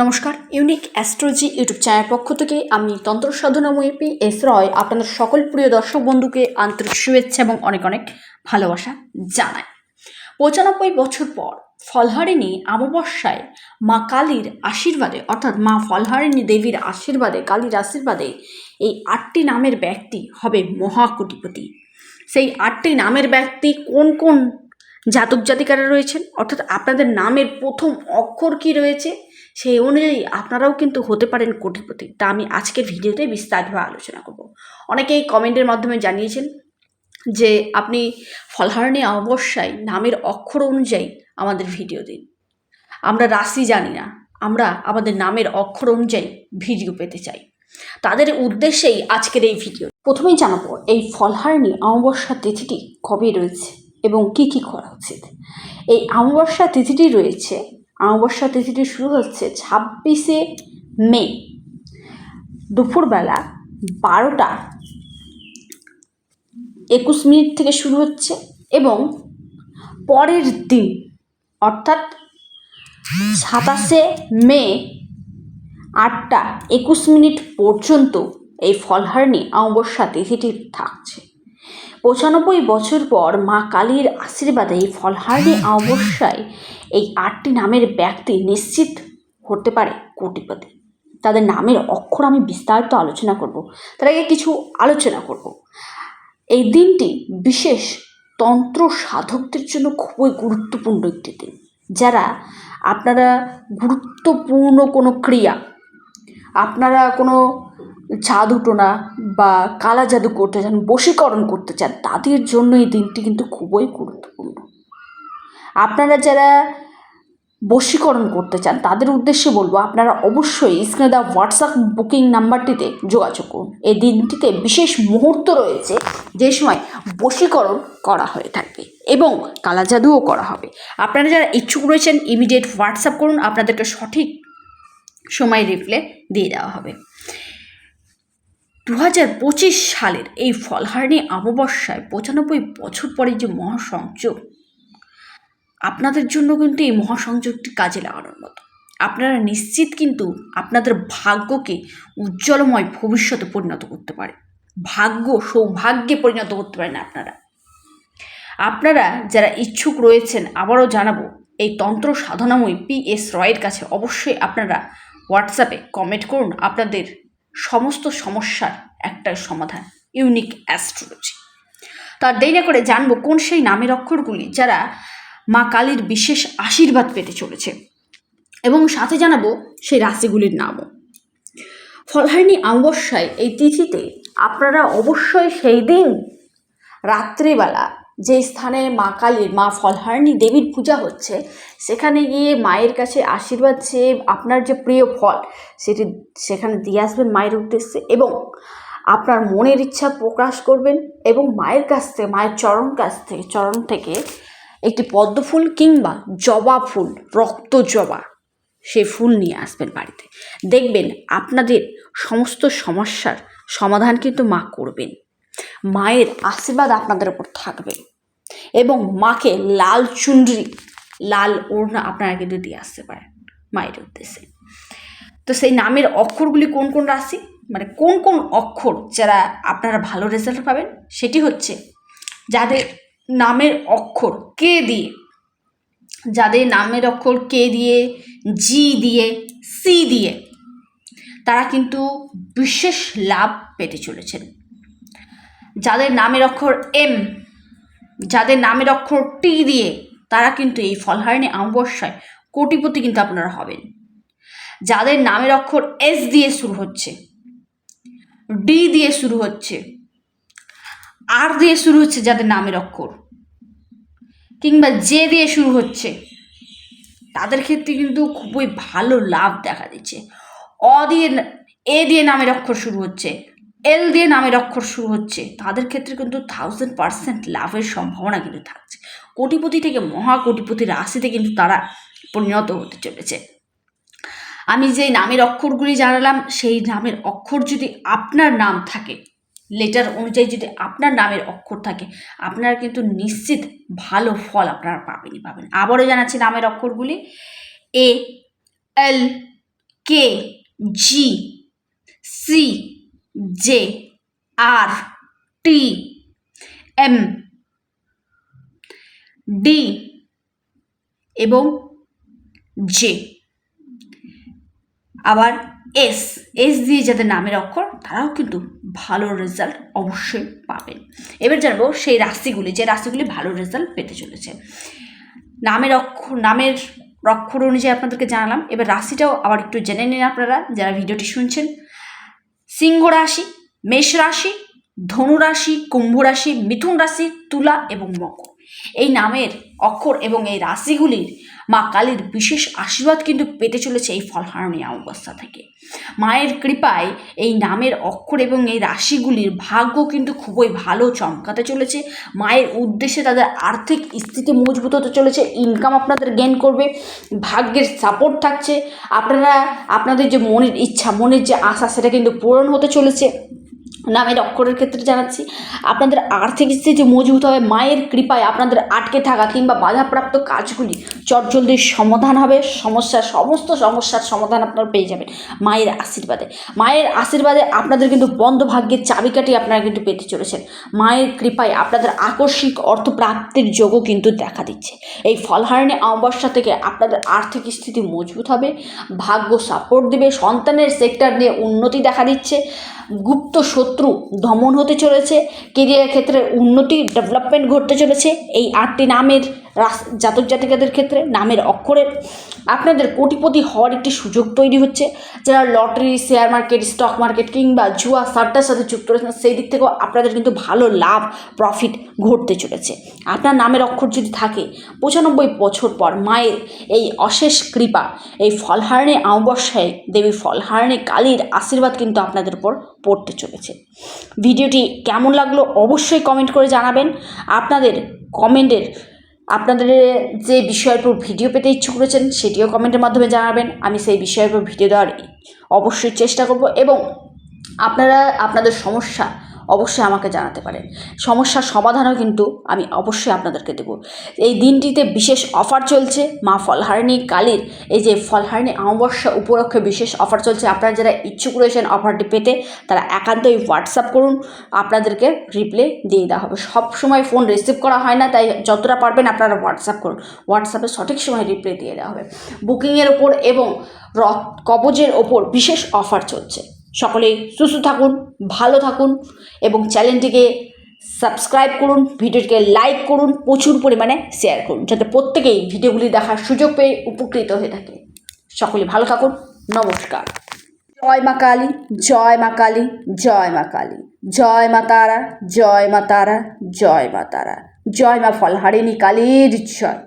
নমস্কার, unique astrology YouTube channel পক্ষ থেকে আমি তন্ত্র সাধনাময়ী পি এস রয়, আপনাদের সকল প্রিয় দর্শক বন্ধুকে আন্তরিক শুভেচ্ছা এবং অনেক অনেক ভালোবাসা জানাই। পঁচানব্বই বছর পর ফলহারিণী অমাবস্যায় মা কালীর আশীর্বাদে, অর্থাৎ মা ফলহারিণী দেবীর আশীর্বাদে, কালীর আশীর্বাদে এই আটটি নামের ব্যক্তি হবে মহাকোটিপতি। সেই আটটি নামের ব্যক্তি কোন কোন জাতক জাতিকারা রয়েছেন? অর্থাৎ আপনাদের নামের প্রথম অক্ষর কি রয়েছে? সেই অনুযায়ী আপনারাও কিন্তু হতে পারেন কোটিপতি। তা আমি আজকের ভিডিওতে বিস্তারিতভাবে আলোচনা করব। অনেকেই কমেন্টের মাধ্যমে জানিয়েছেন যে আপনি ফলহারণী অবশ্যই নামের অক্ষর অনুযায়ী আমাদের ভিডিও দিন। আমরা রাশি জানি না, আমরা আমাদের নামের অক্ষর অনুযায়ী ভিডিও পেতে চাই। তাদের উদ্দেশ্যেই আজকের এই ভিডিও। প্রথমেই জানাব, এই ফলহারণী অমাবস্যা তিথিটি কবে রয়েছে এবং কি কি করা উচিত? এই অমাবস্যা তিথিটি রয়েছে অমাবস্যা তিথিটি শুরু হচ্ছে ছাব্বিশে মে। দুপুরবেলা বারোটা একুশ মিনিট থেকে শুরু হচ্ছে এবং পরের দিন, অর্থাৎ সাতাশে মে আটটা একুশ মিনিট পর্যন্ত এই ফলহারণী অমাবস্যা তিথিটি থাকছে। পঁচানব্বই বছর পর মা কালীর আশীর্বাদে এই ফলহারণী অমাবস্যায় এই আটটি নামের ব্যক্তি নিশ্চিত হতে পারে কোটিপতি। তাদের নামের অক্ষর আমি বিস্তারিত আলোচনা করব। তার আগে কিছু আলোচনা করব। এই দিনটি বিশেষ তন্ত্র সাধকদের জন্য খুবই গুরুত্বপূর্ণ একটি দিন। যারা আপনারা গুরুত্বপূর্ণ কোনো ক্রিয়া আপনারা কোনো জাদু টোনা বা কালা জাদু করতে চান, বশীকরণ করতে চান, তাদের জন্য এই দিনটি কিন্তু খুবই গুরুত্বপূর্ণ। আপনারা যারা বশীকরণ করতে চান, তাদের উদ্দেশ্যে বলব, আপনারা অবশ্যই স্ক্রিনে দেওয়া হোয়াটসঅ্যাপ বুকিং নাম্বারটিতে যোগাযোগ করুন। এই দিনটিতে বিশেষ মুহূর্ত রয়েছে যে সময় বশীকরণ করা হয়ে থাকবে এবং কালা জাদুও করা হবে। আপনারা যারা ইচ্ছুক রয়েছেন ইমিডিয়েট হোয়াটসঅ্যাপ করুন, আপনাদেরকে সঠিক সময় রিপ্লে দিয়ে দেওয়া হবে। দু হাজার পঁচিশ সালের এই ফলহারণী অমাবস্যায় পঁচানব্বই বছর পরে যে মহাসংযোগ, আপনাদের জন্য কিন্তু এই মহাসংযোগটি কাজে লাগানোর মতো। আপনারা নিশ্চিত কিন্তু আপনাদের ভাগ্যকে উজ্জ্বলময় ভবিষ্যতে পরিণত করতে পারে। ভাগ্য, সৌভাগ্যে পরিণত করতে পারেন আপনারা। আপনারা যারা ইচ্ছুক রয়েছেন, আবারও জানাব, এই তন্ত্র সাধনাময় পি এস রয়ের কাছে অবশ্যই আপনারা হোয়াটসঅ্যাপে কমেন্ট করুন। আপনাদের সমস্ত সমস্যার একটা সমাধান ইউনিক অ্যাস্ট্রোলজি তার দেরি করে জানব কোন সেই নামের অক্ষরগুলি যারা মা কালীর বিশেষ আশীর্বাদ পেতে চলেছে। এবং সাথে জানাব সেই রাশিগুলির নামও। ফলহারিণী অমাবস্যায় এই তিথিতে আপনারা অবশ্যই সেই দিন রাত্রিবেলা যে স্থানে মা কালীর, মা ফলহারিণী দেবীর পূজা হচ্ছে, সেখানে গিয়ে মায়ের কাছে আশীর্বাদ চেয়ে আপনার যে প্রিয় ফল, সেটি সেখানে দিয়ে আসবেন মায়ের উদ্দেশ্যে এবং আপনার মনের ইচ্ছা প্রকাশ করবেন এবং মায়ের কাছ থেকে, মায়ের চরণ কাছ থেকে, চরণ থেকে একটি পদ্ম ফুল কিংবা জবা ফুল, রক্ত জবা সেই ফুল নিয়ে আসবেন বাড়িতে। দেখবেন আপনাদের সমস্ত সমস্যার সমাধান কিন্তু মা করবেন। মায়ের আশীর্বাদ আপনাদের উপর থাকবে। এবং মাকে লাল চুনরি, লাল ওড়না আপনারা কিন্তু দিয়ে আসতে পারেন মায়ের উদ্দেশ্যে। তো সেই নামের অক্ষরগুলি কোন কোন রাশি? মানে কোন কোন অক্ষর যারা আপনারা ভালো রেজাল্ট পাবেন, সেটি হচ্ছে যাদের নামের অক্ষর কে দিয়ে, যাদের নামের অক্ষর কে দিয়ে জি দিয়ে সি দিয়ে, তারা কিন্তু বিশেষ লাভ পেতে চলেছেন। যাদের নামের অক্ষর এম, যাদের নামের অক্ষর টি দিয়ে, তারা কিন্তু এই ফলহারিণী অমাবস্যায় কোটিপতি কিন্তু আপনারা হবেন। যাদের নামের অক্ষর এস দিয়ে শুরু হচ্ছে, ডি দিয়ে শুরু হচ্ছে, আর দিয়ে শুরু হচ্ছে যাদের নামের অক্ষর, কিংবা জে দিয়ে শুরু হচ্ছে, তাদের ক্ষেত্রে কিন্তু খুবই ভালো লাভ দেখা দিচ্ছে। অ দিয়ে, এ দিয়ে নামের অক্ষর শুরু হচ্ছে এল দিয়ে নামের অক্ষর শুরু হচ্ছে। তাদের ক্ষেত্রে কিন্তু থাউজেন্ড পার্সেন্ট লাভের সম্ভাবনা কিন্তু থাকছে। কোটিপতি থেকে মহা কোটিপতি রাশিতে কিন্তু তারা পরিণত হতে চলেছে। আমি যে নামের অক্ষরগুলি জানালাম, সেই নামের অক্ষর যদি আপনার নাম থাকে লেটার অনুযায়ী যদি আপনার নামের অক্ষর থাকে, আপনারা কিন্তু নিশ্চিত ভালো ফল আপনারা পাবেনই পাবেন। আবারও জানাচ্ছি নামের অক্ষরগুলি। A L K G C J R T M D এবং জে আবার এস এস দিয়ে যাদের নামের অক্ষর, তারাও কিন্তু ভালো রেজাল্ট অবশ্যই পাবেন এবার জানব সেই রাশিগুলি, যে রাশিগুলি ভালো রেজাল্ট পেতে চলেছে। নামের অক্ষর নামের অক্ষর অনুযায়ী আপনাদেরকে জানালাম। এবার রাশিটাও আবার একটু জেনে নিন আপনারা, যারা ভিডিওটি শুনছেন। সিংহ রাশি মেষ রাশি ধনু রাশি কুম্ভ রাশি মিথুন রাশি, তুলা এবং মকর। এই নামের অক্ষর এবং এই রাশিগুলির মা কালীর বিশেষ আশীর্বাদ কিন্তু পেতে চলেছে এই ফলহারণী অবস্থা থেকে। মায়ের কৃপায় এই নামের অক্ষর এবং এই রাশিগুলির ভাগ্য কিন্তু খুবই ভালো চমকাতে চলেছে। মায়ের উদ্দেশ্যে তাদের আর্থিক স্থিতি মজবুত হতে চলেছে ইনকাম আপনাদের গেন করবে, ভাগ্যের সাপোর্ট থাকছে। আপনারা, আপনাদের যে মনের ইচ্ছা, মনের যে আশা, সেটা কিন্তু পূরণ হতে চলেছে। নামের অক্ষরের ক্ষেত্রে জানাচ্ছি, আপনাদের আর্থিক স্থিতি মজবুত হবে, মায়ের কৃপায় আপনাদের আটকে থাকা কিংবা বাধাপ্রাপ্ত কাজগুলি চটজলদির সমাধান হবে, সমস্যার সমস্ত সমস্যার সমাধান আপনারা পেয়ে যাবেন মায়ের আশীর্বাদে। মায়ের আশীর্বাদে আপনাদের কিন্তু বন্ধ ভাগ্যের চাবিকাঠি আপনারা কিন্তু পেতে চলেছেন। মায়ের কৃপায় আপনাদের আকস্মিক অর্থ প্রাপ্তির যোগও কিন্তু দেখা দিচ্ছে। এই ফলহারণী অমাবস্যা থেকে আপনাদের আর্থিক স্থিতি মজবুত হবে, ভাগ্য সাপোর্ট দেবে, সন্তানের সেক্টর নিয়ে উন্নতি দেখা দিচ্ছে। গুপ্ত শত্রু দমন হতে চলেছে। কেরিয়ার ক্ষেত্রে উন্নতি ডেভেলপমেন্ট ঘটতে চলেছে। এই আটটি নামের জাতক জাতিকাদের ক্ষেত্রে নামের অক্ষরের আপনাদের কোটিপতি হওয়ার একটি সুযোগ তৈরি হচ্ছে। যারা lottery share market stock market কিংবা জুয়া, সারটার সাথে যুক্ত রয়েছেন, সেই দিক থেকেও আপনাদের কিন্তু ভালো লাভ প্রফিট ঘটতে চলেছে। আপনার নামের অক্ষর যদি থাকে, পঁচানব্বই বছর পর মায়ের এই অশেষ কৃপা, এই ফলহারণে অমাবস্যায় দেবী ফলহারণে কালীর আশীর্বাদ কিন্তু আপনাদের উপর পড়তে চলেছে। ভিডিওটি কেমন লাগল অবশ্যই কমেন্ট করে জানাবেন। আপনাদের কমেন্টের আপনাদের যে বিষয়ের উপর ভিডিও পেতে ইচ্ছুক রয়েছেন, সেটিও কমেন্টের মাধ্যমে জানাবেন। আমি সেই বিষয়ের উপর ভিডিও দেওয়ার অবশ্যই চেষ্টা করব এবং আপনারা, আপনাদের সমস্যা অবশ্যই আমাকে জানাতে পারেন। সমস্যার সমাধানও কিন্তু আমি অবশ্যই আপনাদেরকে দেবো। এই দিনটিতে বিশেষ অফার চলছে, মা ফলহারিণী কালীর এই যে ফলহারিণী অমাবস্যা উপলক্ষে বিশেষ অফার চলছে। আপনারা যারা ইচ্ছুক রয়েছেন অফারটি পেতে, তারা একান্তই হোয়াটসঅ্যাপ করুন, আপনাদেরকে রিপ্লে দিয়ে দেওয়া হবে। সব সময় ফোন রিসিভ করা হয় না, তাই যতটা পারবেন আপনারা হোয়াটসঅ্যাপ করুন। হোয়াটসঅ্যাপে সঠিক সময় রিপ্লে দিয়ে দেওয়া হবে। বুকিংয়ের ওপর এবং রথ কবজের ওপর বিশেষ অফার চলছে। সকলেই সুস্থ থাকুন, ভালো থাকুন এবং চ্যানেলটিকে সাবস্ক্রাইব করুন, ভিডিওটিকে লাইক করুন, প্রচুর পরিমাণে শেয়ার করুন, যাতে প্রত্যেকেই ভিডিওগুলি দেখার সুযোগ পেয়ে উপকৃত হয়ে থাকে। সকলে ভালো থাকুন, নমস্কার। জয় মা কালী, জয় মা কালী, জয় মা কালী, জয় মা তারা, জয় মা তারা, জয় মা তারা, জয় মা ফলহারিণী কালীর জয়।